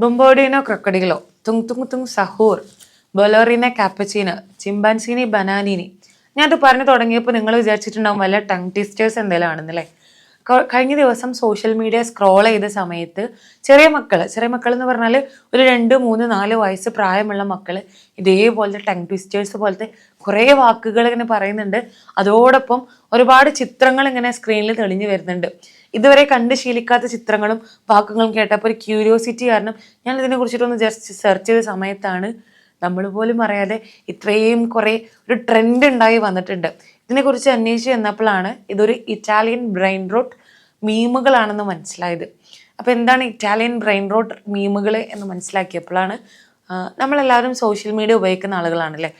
ബൊംബോഡിനോ ക്രൊക്കഡിലോ തുങ് തുങ് തുങ് സഹൂർ. ബൊലോറിന കാപ്പച്ചീന് ചിമ്പാൻസിനി ബനാനിനി. ഞാനത് പറഞ്ഞു തുടങ്ങിയപ്പോൾ നിങ്ങൾ വിചാരിച്ചിട്ടുണ്ടാവും വല്ല ടങ് ടീസ്റ്റേഴ്സ് എന്തെങ്കിലും ആണെന്നല്ലേ? കഴിഞ്ഞ ദിവസം സോഷ്യൽ മീഡിയ സ്ക്രോൾ ചെയ്ത സമയത്ത് ചെറിയ മക്കൾ ചെറിയ മക്കൾ എന്ന് പറഞ്ഞാൽ ഒരു രണ്ട് മൂന്ന് നാല് വയസ്സ് പ്രായമുള്ള മക്കൾ ഇതേപോലത്തെ ടങ് ട്വിസ്റ്റേഴ്സ് പോലത്തെ കുറേ വാക്കുകൾ ഇങ്ങനെ പറയുന്നുണ്ട്. അതോടൊപ്പം ഒരുപാട് ചിത്രങ്ങൾ ഇങ്ങനെ സ്ക്രീനിൽ തെളിഞ്ഞു വരുന്നുണ്ട്. ഇതുവരെ കണ്ട് ശീലിക്കാത്ത ചിത്രങ്ങളും വാക്കുകളും കേട്ടപ്പോൾ ഒരു ക്യൂരിയോസിറ്റി കാരണം ഞാൻ ഇതിനെ കുറിച്ചിട്ടൊന്ന് ജസ്റ്റ് സെർച്ച് ചെയ്ത സമയത്താണ് നമ്മൾ പോലും അറിയാതെ ഇത്രയും കുറേ ഒരു ട്രെൻഡ് ഉണ്ടായി വന്നിട്ടുണ്ട്. ഇതിനെക്കുറിച്ച് അന്വേഷിച്ച് ചെന്നപ്പോഴാണ് ഇതൊരു ഇറ്റാലിയൻ ബ്രെയിൻ റോട്ട് മീമുകളാണെന്ന് മനസ്സിലായത്. അപ്പോൾ എന്താണ് ഇറ്റാലിയൻ ബ്രെയിൻ റോട്ട് മീമുകൾ എന്ന് മനസ്സിലാക്കിയപ്പോഴാണ് നമ്മളെല്ലാവരും സോഷ്യൽ മീഡിയ ഉപയോഗിക്കുന്ന ആളുകളാണല്ലേ?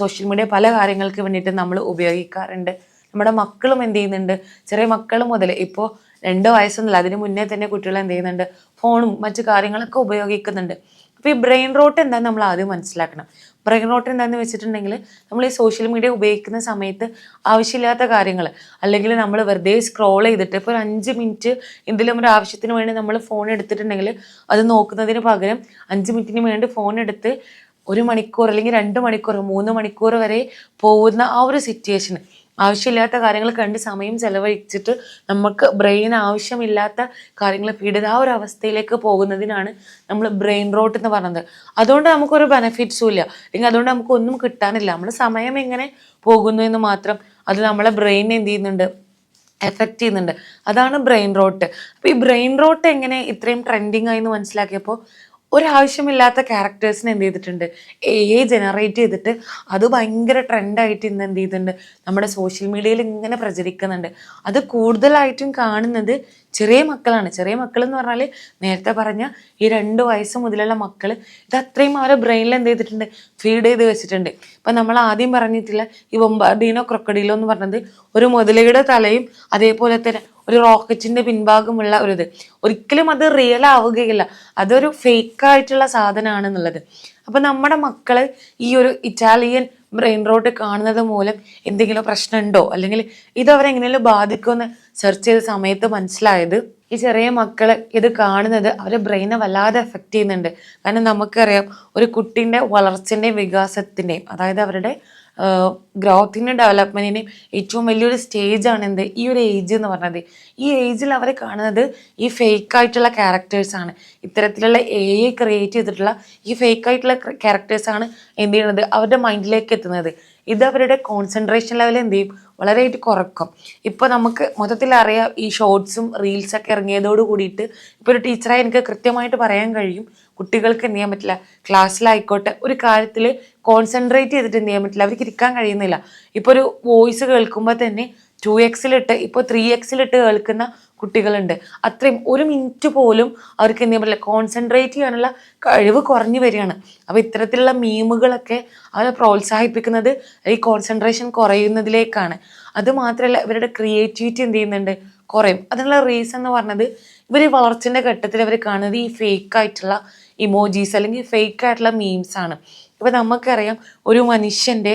സോഷ്യൽ മീഡിയ പല കാര്യങ്ങൾക്ക് വേണ്ടിയിട്ട് നമ്മൾ ഉപയോഗിക്കാറുണ്ട്. നമ്മുടെ മക്കളും എന്ത് ചെയ്യുന്നുണ്ട്? ചെറിയ മക്കൾ മുതൽ ഇപ്പോൾ രണ്ട് വയസ്സൊന്നുമില്ല അതിന് മുന്നേ തന്നെ കുട്ടികൾ എന്ത് ചെയ്യുന്നുണ്ട്? ഫോണും മറ്റു കാര്യങ്ങളൊക്കെ ഉപയോഗിക്കുന്നുണ്ട്. അപ്പോൾ ഈ ബ്രെയിൻ റോട്ട് എന്താണെന്ന് നമ്മൾ ആദ്യം മനസ്സിലാക്കണം. ബ്രെയിൻ റോട്ട് എന്താണെന്ന് വെച്ചിട്ടുണ്ടെങ്കിൽ നമ്മൾ ഈ സോഷ്യൽ മീഡിയ ഉപയോഗിക്കുന്ന സമയത്ത് ആവശ്യമില്ലാത്ത കാര്യങ്ങൾ അല്ലെങ്കിൽ നമ്മൾ വെറുതെ സ്ക്രോൾ ചെയ്തിട്ട് ഇപ്പോൾ ഒരു അഞ്ച് മിനിറ്റ് എന്തെങ്കിലും ഒരു ആവശ്യത്തിന് വേണ്ടി നമ്മൾ ഫോൺ എടുത്തിട്ടുണ്ടെങ്കിൽ അത് നോക്കുന്നതിന് പകരം അഞ്ച് മിനിറ്റിന് വേണ്ടി ഫോൺ എടുത്ത് ഒരു മണിക്കൂർ അല്ലെങ്കിൽ രണ്ട് മണിക്കൂർ മൂന്ന് മണിക്കൂർ വരെ പോകുന്ന ആ ഒരു സിറ്റുവേഷൻ ആവശ്യമില്ലാത്ത കാര്യങ്ങൾ കണ്ട് സമയം ചെലവഴിച്ചിട്ട് നമുക്ക് ബ്രെയിൻ ആവശ്യമില്ലാത്ത കാര്യങ്ങൾ ചെയ്ത് ആ ഒരു അവസ്ഥയിലേക്ക് പോകുന്നതിനാണ് നമ്മൾ ബ്രെയിൻ റോട്ട് എന്ന് പറയുന്നത് അതുകൊണ്ട് നമുക്കൊരു ബെനഫിറ്റ്സും ഇല്ല. അല്ലെങ്കിൽ അതുകൊണ്ട് നമുക്ക് ഒന്നും കിട്ടാനില്ല. നമ്മൾ സമയം എങ്ങനെ പോകുന്നു എന്ന് മാത്രം അത് നമ്മളെ ബ്രെയിൻ എന്ത് ചെയ്യുന്നുണ്ട്? എഫക്റ്റ് ചെയ്യുന്നുണ്ട്. അതാണ് ബ്രെയിൻ റോട്ട്. അപ്പോൾ ഈ ബ്രെയിൻ റോട്ട് എങ്ങനെ ഇത്രയും ട്രെൻഡിങ് ആയി എന്ന് മനസ്സിലാക്കിയപ്പോൾ ഒരാവശ്യമില്ലാത്ത ക്യാരക്ടേഴ്സിനെ എന്ത് ചെയ്തിട്ടുണ്ട്? എ ജനറേറ്റ് ചെയ്തിട്ട് അത് ഭയങ്കര ട്രെൻഡായിട്ട് ഇന്ന് എന്ത് ചെയ്തിട്ടുണ്ട്? നമ്മുടെ സോഷ്യൽ മീഡിയയിൽ ഇങ്ങനെ പ്രചരിക്കുന്നുണ്ട്. അത് കൂടുതലായിട്ടും കാണുന്നത് ചെറിയ മക്കളാണ്. ചെറിയ മക്കൾ എന്ന് പറഞ്ഞാൽ നേരത്തെ പറഞ്ഞ ഈ രണ്ട് വയസ്സ് മുതലുള്ള മക്കൾ ഇത് അത്രയും അവരെ ബ്രെയിനിൽ എന്ത് ചെയ്തിട്ടുണ്ട്? ഫീഡ് ചെയ്ത് വെച്ചിട്ടുണ്ട്. ഇപ്പം നമ്മൾ ആദ്യം പറഞ്ഞിട്ടില്ല ഈ ബൊമ്പാർഡീനോ ക്രൊക്കഡീലോ എന്ന് പറഞ്ഞത് ഒരു മുതലയുടെ തലയും അതേപോലെ തന്നെ ഒരു റോക്കറ്റിന്റെ പിൻഭാഗമുള്ള ഒരു ഇത് ഒരിക്കലും അത് റിയൽ ആവുകയില്ല. അതൊരു ഫേക്ക് ആയിട്ടുള്ള സാധനമാണെന്നുള്ളത് അപ്പൊ നമ്മുടെ മക്കൾ ഈ ഒരു ഇറ്റാലിയൻ ബ്രെയിൻ റോട്ട് കാണുന്നത് മൂലം എന്തെങ്കിലും പ്രശ്നമുണ്ടോ? അല്ലെങ്കിൽ ഇത് അവരെങ്ങനെയും ബാധിക്കുമെന്ന് സെർച്ച് ചെയ്ത സമയത്ത് മനസ്സിലായത് ഈ ചെറിയ മക്കൾ ഇത് കാണുന്നത് അവരെ ബ്രെയിനെ വല്ലാതെ എഫക്റ്റ് ചെയ്യുന്നുണ്ട്. കാരണം നമുക്കറിയാം ഒരു കുട്ടീന്റെ വളർച്ചന്റെയും വികാസത്തിന്റെയും അതായത് അവരുടെ ഗ്രോത്തിന്റെ ഡെവലപ്മെന്റിന്റെയും ഏറ്റവും വലിയൊരു സ്റ്റേജാണ് എന്ത്? ഈ ഒരു ഏജ് എന്ന് പറഞ്ഞത്. ഈ ഏജിൽ അവർ കാണുന്നത് ഈ ഫേക്ക് ആയിട്ടുള്ള ക്യാരക്ടേഴ്സാണ് ഇത്തരത്തിലുള്ള എ ഐ ക്രിയേറ്റ് ചെയ്തിട്ടുള്ള ഈ ഫേക്ക് ആയിട്ടുള്ള ക്യാരക്ടേഴ്സാണ് എന്ത് ചെയ്യുന്നത്? അവരുടെ മൈൻഡിലേക്ക് എത്തുന്നത്. ഇത് അവരുടെ കോൺസെൻട്രേഷൻ ലെവൽ എന്ത് ചെയ്യും? വളരെയായിട്ട് കുറക്കും. ഇപ്പോൾ നമുക്ക് മൊത്തത്തിൽ അറിയാം ഈ ഷോർട്സും റീൽസൊക്കെ ഇറങ്ങിയതോട് കൂടിയിട്ട് ഇപ്പോൾ ഒരു ടീച്ചറായി എനിക്ക് കൃത്യമായിട്ട് പറയാൻ കഴിയും. കുട്ടികൾക്ക് എന്ത് ചെയ്യാൻ പറ്റില്ല? ക്ലാസ്സിലായിക്കോട്ടെ. ഒരു കാര്യത്തിൽ കോൺസെൻട്രേറ്റ് ചെയ്തിട്ട് എന്ത് ചെയ്യാൻ പറ്റില്ല. അവർക്ക് ഇരിക്കാൻ കഴിയുന്നില്ല. ഇപ്പോൾ ഒരു വോയിസ് കേൾക്കുമ്പോൾ തന്നെ ടു എക്സിലിട്ട് ഇപ്പോൾ ത്രീ എക്സിലിട്ട് കേൾക്കുന്ന കുട്ടികളുണ്ട്. അത്രയും ഒരു മിനിറ്റ് പോലും അവർക്ക് എന്ത് ചെയ്യാൻ കോൺസെൻട്രേറ്റ് ചെയ്യാനുള്ള കഴിവ് കുറഞ്ഞു വരികയാണ്. അപ്പോൾ ഇത്തരത്തിലുള്ള മീമുകളൊക്കെ അവരെ പ്രോത്സാഹിപ്പിക്കുന്നത് ഈ കോൺസെൻട്രേഷൻ കുറയുന്നതിലേക്കാണ്. അതുമാത്രമല്ല ഇവരുടെ ക്രിയേറ്റിവിറ്റി എന്ത് ചെയ്യുന്നുണ്ട്? കുറയും. അതിനുള്ള റീസൺ എന്ന് പറഞ്ഞത് ഇവർ വളർച്ചന്റെ ഘട്ടത്തിൽ അവർ കാണുന്നത് ഈ ഫേക്ക് ആയിട്ടുള്ള ഇമോജീസ് അല്ലെങ്കിൽ ഫേക്ക് ആയിട്ടുള്ള മീംസ് ആണ്. ഇപ്പം നമുക്കറിയാം ഒരു മനുഷ്യന്റെ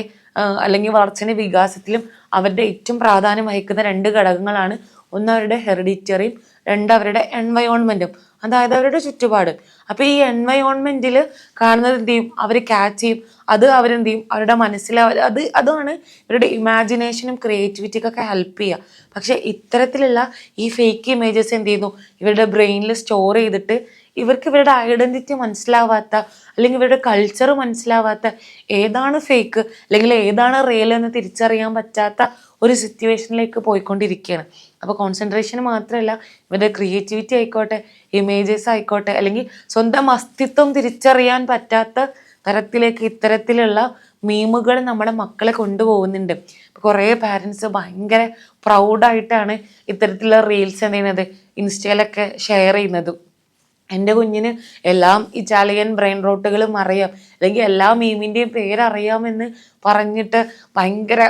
അല്ലെങ്കിൽ വളർച്ചയുടെ വികാസത്തിലും അവരുടെ ഏറ്റവും പ്രാധാന്യം വഹിക്കുന്ന രണ്ട് ഘടകങ്ങളാണ് ഒന്ന് അവരുടെ ഹെറിഡിറ്ററിയും രണ്ട് അവരുടെ എൻവയോൺമെന്റും അതായത് അവരുടെ ചുറ്റുപാട്. അപ്പോൾ ഈ എൻവയോൺമെന്റിൽ കാണുന്നത് എന്ത് ചെയ്യും? അവർ ക്യാച്ച് ചെയ്യും. അത് അവരെന്ത് ചെയ്യും? അവരുടെ മനസ്സിൽ അത് അതാണ് ഇവരുടെ ഇമാജിനേഷനും ക്രിയേറ്റിവിറ്റിക്കൊക്കെ ഹെൽപ്പ് ചെയ്യുക. പക്ഷേ ഇത്തരത്തിലുള്ള ഈ ഫേക്ക് ഇമേജസ് എന്ത് ചെയ്യുന്നു? ഇവരുടെ ബ്രെയിനിൽ സ്റ്റോർ ചെയ്തിട്ട് ഇവർക്ക് ഇവരുടെ ഐഡന്റിറ്റി മനസ്സിലാവാത്ത അല്ലെങ്കിൽ ഇവരുടെ കൾച്ചർ മനസ്സിലാവാത്ത ഏതാണ് ഫേക്ക് അല്ലെങ്കിൽ ഏതാണ് റിയൽ എന്ന് തിരിച്ചറിയാൻ പറ്റാത്ത ഒരു സിറ്റുവേഷനിലേക്ക് പോയിക്കൊണ്ടിരിക്കുകയാണ്. അപ്പോൾ കോൺസെൻട്രേഷൻ മാത്രമല്ല ഇവരുടെ ക്രിയേറ്റിവിറ്റി ആയിക്കോട്ടെ ഇമേജസ് ആയിക്കോട്ടെ അല്ലെങ്കിൽ സ്വന്തം അസ്തിത്വം തിരിച്ചറിയാൻ പറ്റാത്ത തരത്തിലേക്ക് ഇത്തരത്തിലുള്ള മീമുകൾ നമ്മുടെ മക്കളെ കൊണ്ടുപോകുന്നുണ്ട്. കുറേ പാരൻസ് ഭയങ്കര പ്രൗഡായിട്ടാണ് ഇത്തരത്തിലുള്ള റീൽസ് എന്ത് ചെയ്യുന്നത് ഇൻസ്റ്റയിലൊക്കെ ഷെയർ ചെയ്യുന്നതും. എന്റെ കുഞ്ഞിന് എല്ലാം ഇറ്റാലിയൻ ബ്രെയിൻ റോട്ടുകളും അറിയാം. അല്ലെങ്കിൽ എല്ലാ മീമിന്റെയും പേരറിയാമെന്ന് പറഞ്ഞിട്ട് ഭയങ്കര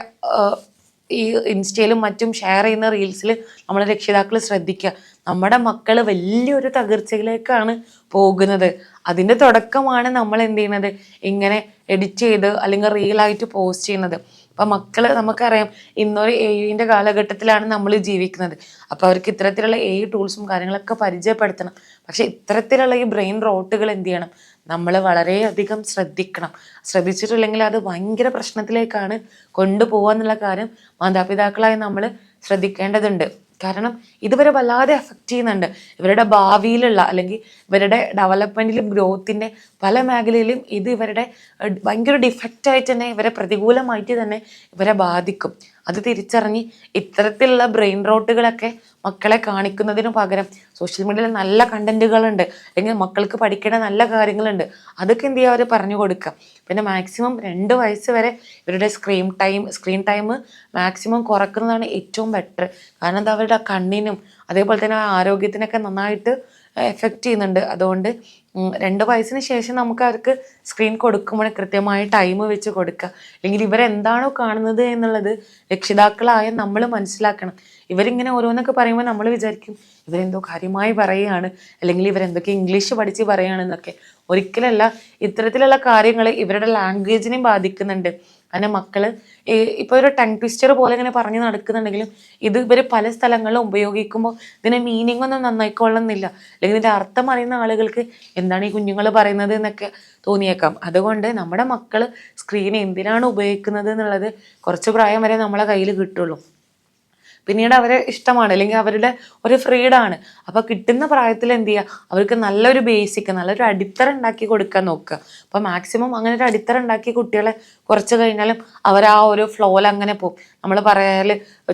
ഈ ഇൻസ്റ്റയിലും മറ്റും ഷെയർ ചെയ്യുന്ന റീൽസിൽ നമ്മളെ രക്ഷിതാക്കൾ ശ്രദ്ധിക്കുക നമ്മുടെ മക്കൾ വലിയൊരു തകർച്ചയിലേക്കാണ് പോകുന്നത്. അതിന്റെ തുടക്കമാണ് നമ്മൾ എന്ത് ചെയ്യുന്നത്? ഇങ്ങനെ എഡിറ്റ് ചെയ്ത് അല്ലെങ്കിൽ റീലായിട്ട് പോസ്റ്റ് ചെയ്യുന്നത്. അപ്പം മക്കൾ നമുക്കറിയാം ഇന്നൊരു എയുടെ കാലഘട്ടത്തിലാണ് നമ്മൾ ജീവിക്കുന്നത്. അപ്പോൾ അവർക്ക് ഇത്തരത്തിലുള്ള എ ടൂൾസും കാര്യങ്ങളൊക്കെ പരിചയപ്പെടുത്തണം. പക്ഷേ ഇത്തരത്തിലുള്ള ഈ ബ്രെയിൻ റോട്ടുകൾ എന്ത് ചെയ്യണം? നമ്മൾ വളരെയധികം ശ്രദ്ധിക്കണം. ശ്രദ്ധിച്ചിട്ടില്ലെങ്കിൽ അത് ഭയങ്കര പ്രശ്നത്തിലേക്കാണ് കൊണ്ടുപോകാന്നുള്ള കാര്യം മാതാപിതാക്കളായി നമ്മൾ ശ്രദ്ധിക്കേണ്ടതുണ്ട്. കാരണം ഇതുവരെ വല്ലാതെ എഫക്റ്റ് ചെയ്യുന്നുണ്ട്. ഇവരുടെ ഭാവിയിലുള്ള അല്ലെങ്കിൽ ഇവരുടെ ഡെവലപ്മെന്റിലും ഗ്രോത്തിന്റെ പല മേഖലയിലും ഇത് ഇവരുടെ ഭയങ്കര ഡിഫക്റ്റായിട്ട് തന്നെ ഇവരെ പ്രതികൂലമായിട്ട് തന്നെ ഇവരെ ബാധിക്കും. അത് തിരിച്ചറിഞ്ഞ് ഇത്തരത്തിലുള്ള ബ്രെയിൻ റോട്ടുകളൊക്കെ മക്കളെ കാണിക്കുന്നതിന് പകരം സോഷ്യൽ മീഡിയയിൽ നല്ല കണ്ടന്റുകളുണ്ട് അല്ലെങ്കിൽ മക്കൾക്ക് പഠിക്കേണ്ട നല്ല കാര്യങ്ങളുണ്ട്. അതൊക്കെ എന്ത് ചെയ്യുക അവർ പറഞ്ഞു കൊടുക്കുക പിന്നെ മാക്സിമം രണ്ട് വയസ്സ് വരെ ഇവരുടെ screen time screen time maximum കുറക്കുന്നതാണ് ഏറ്റവും ബെറ്റർ കാരണം എന്താ അവരുടെ കണ്ണിനും അതേപോലെ തന്നെ ആരോഗ്യത്തിനൊക്കെ നന്നായിട്ട് എഫക്റ്റ് ചെയ്യുന്നുണ്ട്. അതുകൊണ്ട് രണ്ട് വയസ്സിന് ശേഷം നമുക്ക് അവർക്ക് സ്ക്രീൻ കൊടുക്കുമ്പോൾ കൃത്യമായി ടൈം വെച്ച് കൊടുക്കുക. അല്ലെങ്കിൽ ഇവരെന്താണോ കാണുന്നത് എന്നുള്ളത് രക്ഷിതാക്കളായ നമ്മൾ മനസ്സിലാക്കണം. ഇവരിങ്ങനെ ഓരോന്നൊക്കെ പറയുമ്പോൾ നമ്മൾ വിചാരിക്കും ഇവരെന്തോ കാര്യമായി പറയുകയാണ്. അല്ലെങ്കിൽ ഇവരെന്തൊക്കെ ഇംഗ്ലീഷ് പഠിച്ച് പറയുകയാണെന്നൊക്കെ. ഒരിക്കലല്ല ഇത്തരത്തിലുള്ള കാര്യങ്ങൾ ഇവരുടെ ലാംഗ്വേജിനെയും ബാധിക്കുന്നുണ്ട്. കാരണം മക്കൾ ഇപ്പൊ ഒരു ടങ് ട്വിസ്റ്റർ പോലെ ഇങ്ങനെ പറഞ്ഞു നടക്കുന്നുണ്ടെങ്കിലും ഇത് ഇവർ പല സ്ഥലങ്ങളിലും ഉപയോഗിക്കുമ്പോൾ ഇതിന്റെ മീനിങ് ഒന്നും നന്നായിക്കൊള്ളുന്നില്ല. അല്ലെങ്കിൽ ഇതിന്റെ അർത്ഥം അറിയുന്ന ആളുകൾക്ക് എന്താണ് ഈ കുഞ്ഞുങ്ങൾ പറയുന്നത് എന്നൊക്കെ തോന്നിയേക്കാം. അതുകൊണ്ട് നമ്മുടെ മക്കൾ സ്ക്രീൻ എന്തിനാണ് ഉപയോഗിക്കുന്നത് എന്നുള്ളത് കുറച്ച് പ്രായം വരെ നമ്മളെ കയ്യിൽ കിട്ടുള്ളൂ. പിന്നീട് അവരെ ഇഷ്ടമാണ് അല്ലെങ്കിൽ അവരുടെ ഒരു ഫ്രീഡാണ് അപ്പോൾ കിട്ടുന്ന പ്രായത്തിൽ എന്ത് ചെയ്യുക അവർക്ക് നല്ലൊരു ബേസിക് നല്ലൊരു അടിത്തറ ഉണ്ടാക്കി കൊടുക്കാൻ നോക്കുക. അപ്പോൾ മാക്സിമം അങ്ങനെ ഒരു അടിത്തറ ഉണ്ടാക്കി കുട്ടികളെ കുറച്ച് കഴിഞ്ഞാലും അവർ ആ ഒരു ഫ്ലോയിൽ അങ്ങനെ പോകും. നമ്മൾ പറയാൽ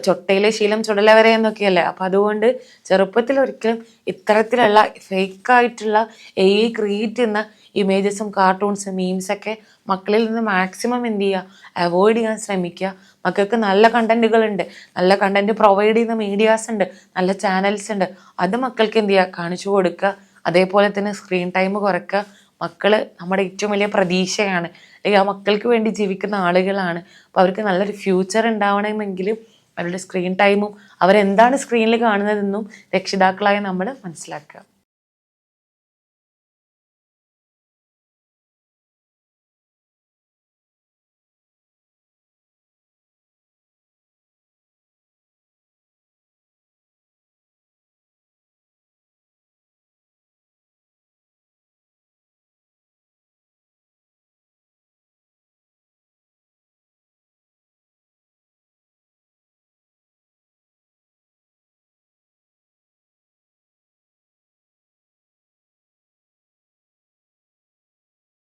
ചൊട്ടയിലെ ശീലം ചുടല വരെ എന്നൊക്കെയല്ലേ? അപ്പം അതുകൊണ്ട് ചെറുപ്പത്തിൽ ഒരിക്കലും ഇത്തരത്തിലുള്ള ഫേക്കായിട്ടുള്ള എ ക്രിയേറ്റ് ചെയ്യുന്ന ഇമേജസും കാർട്ടൂൺസും മീംസൊക്കെ മക്കളിൽ നിന്ന് മാക്സിമം എന്ത് ചെയ്യുക? അവോയ്ഡ് ചെയ്യാൻ ശ്രമിക്കുക. മക്കൾക്ക് നല്ല കണ്ടന്റുകൾ ഉണ്ട് നല്ല കണ്ടന്റ് പ്രൊവൈഡ് ചെയ്യുന്ന മീഡിയാസ് ഉണ്ട്. നല്ല ചാനൽസ് ഉണ്ട്. അത് മക്കൾക്ക് എന്ത് ചെയ്യുക? കാണിച്ചു കൊടുക്കുക. അതേപോലെ തന്നെ സ്ക്രീൻ ടൈം കുറയ്ക്കുക. മക്കൾ നമ്മുടെ ഏറ്റവും വലിയ പ്രതീക്ഷയാണ്. അല്ലെങ്കിൽ ആ മക്കൾക്ക് വേണ്ടി ജീവിക്കുന്ന ആളുകളാണ്. അപ്പോൾ അവർക്ക് നല്ലൊരു ഫ്യൂച്ചർ ഉണ്ടാവണമെങ്കിലും അവരുടെ സ്ക്രീൻ ടൈമും അവരെന്താണ് സ്ക്രീനിൽ കാണുന്നതെന്നും രക്ഷിതാക്കളായ നമ്മൾ മനസ്സിലാക്കുക.